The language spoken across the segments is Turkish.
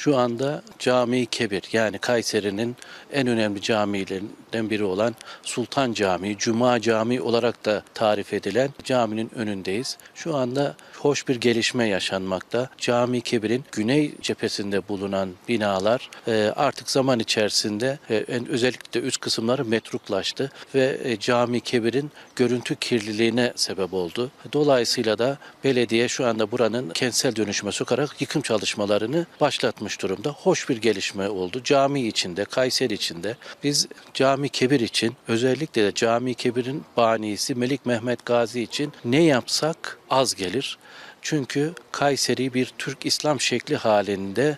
Şu anda Cami Kebir yani Kayseri'nin en önemli camilerinden biri olan Sultan Camii, Cuma Camii olarak da tarif edilen caminin önündeyiz. Şu anda hoş bir gelişme yaşanmakta. Cami Kebir'in güney cephesinde bulunan binalar e, artık zaman içerisinde e, özellikle üst kısımları metruklaştı ve e, Cami Kebir'in görüntü kirliliğine sebep oldu. Dolayısıyla da belediye şu anda buranın kentsel dönüşüme sokarak yıkım çalışmalarını başlatmış durumda. Hoş bir gelişme oldu. Cami içinde, Kayseri içinde biz Cami Kebir için özellikle de Cami Kebir'in banisi Melik Mehmet Gazi için ne yapsak az gelir. Çünkü Kayseri bir Türk İslam şekli halinde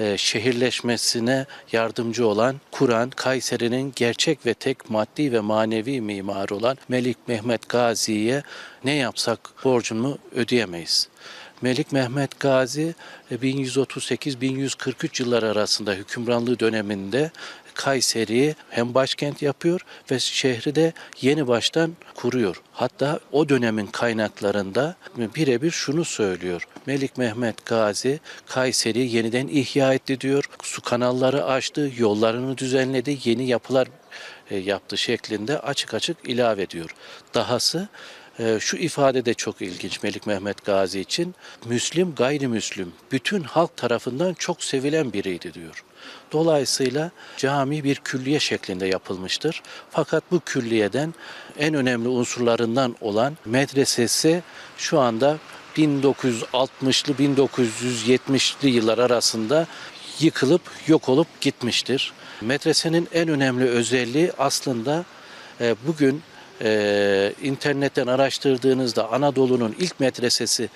e, şehirleşmesine yardımcı olan Kur'an, Kayseri'nin gerçek ve tek maddi ve manevi mimarı olan Melik Mehmet Gazi'ye ne yapsak borcunu ödeyemeyiz. Melik Mehmet Gazi e, 1138-1143 yılları arasında hükümranlığı döneminde Kayseri'yi hem başkent yapıyor ve şehri de yeni baştan kuruyor. Hatta o dönemin kaynaklarında birebir şunu söylüyor. Melik Mehmet Gazi Kayseri'yi yeniden ihya etti diyor. Su kanalları açtı, yollarını düzenledi, yeni yapılar e, yaptı şeklinde açık açık ilave ediyor. Dahası e, şu ifade de çok ilginç Melik Mehmet Gazi için. Müslim gayrimüslim bütün halk tarafından çok sevilen biriydi diyor. Dolayısıyla cami bir külliye şeklinde yapılmıştır. Fakat bu külliyeden en önemli unsurlarından olan medresesi şu anda 1960'lı 1970'li yıllar arasında yıkılıp yok olup gitmiştir. Medresenin en önemli özelliği aslında e, bugün e, internetten araştırdığınızda Anadolu'nun ilk medresesi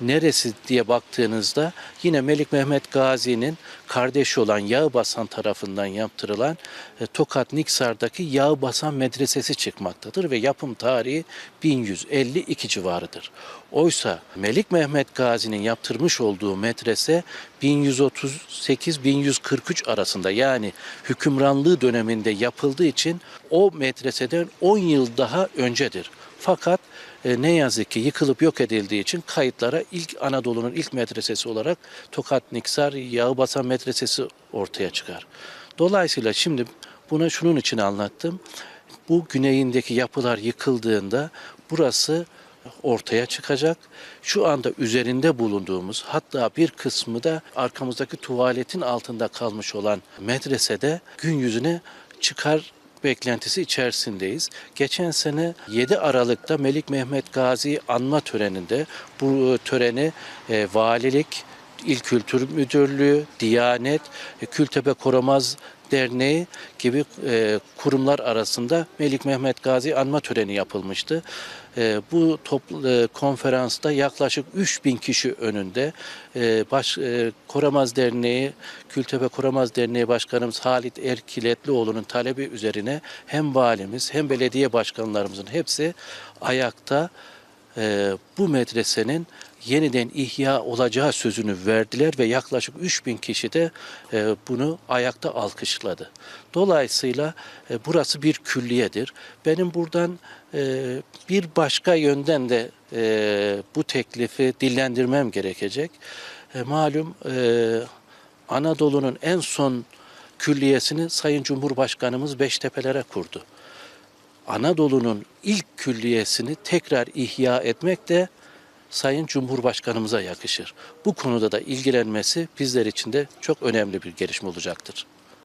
neresi diye baktığınızda yine Melik Mehmet Gazi'nin kardeşi olan Yağbasan tarafından yaptırılan e, Tokat Niksar'daki Yağbasan Medresesi çıkmaktadır ve yapım tarihi 1152 civarıdır. Oysa Melik Mehmet Gazi'nin yaptırmış olduğu medrese 1138-1143 arasında yani hükümranlığı döneminde yapıldığı için o medreseden 10 yıl daha öncedir. Fakat e, ne yazık ki yıkılıp yok edildiği için kayıtlara ilk Anadolu'nun ilk medresesi olarak Tokat Niksar Yağbasan Medresesi ortaya çıkar. Dolayısıyla şimdi buna şunun için anlattım. Bu güneyindeki yapılar yıkıldığında burası ortaya çıkacak. Şu anda üzerinde bulunduğumuz hatta bir kısmı da arkamızdaki tuvaletin altında kalmış olan medresede gün yüzüne çıkar beklentisi içerisindeyiz. Geçen sene 7 Aralık'ta Melik Mehmet Gazi anma töreninde bu töreni e, valilik, İl Kültür Müdürlüğü, Diyanet, e, Kültepe Korumaz Derneği gibi e, kurumlar arasında Melik Mehmet Gazi anma töreni yapılmıştı. E, bu toplu e, konferansta yaklaşık 3000 kişi önünde e, baş, e, Koramaz Derneği, Kültepe Koramaz Derneği Başkanımız Halit Erkiletlioğlu'nun talebi üzerine hem valimiz hem belediye başkanlarımızın hepsi ayakta e, bu medresenin yeniden ihya olacağı sözünü verdiler ve yaklaşık 3000 kişi de e, bunu ayakta alkışladı. Dolayısıyla e, burası bir külliyedir. Benim buradan e, bir başka yönden de e, bu teklifi dillendirmem gerekecek. E, malum e, Anadolu'nun en son külliyesini Sayın Cumhurbaşkanımız Beştepe'lere kurdu. Anadolu'nun ilk külliyesini tekrar ihya etmek de Sayın Cumhurbaşkanımıza yakışır. Bu konuda da ilgilenmesi bizler için de çok önemli bir gelişme olacaktır.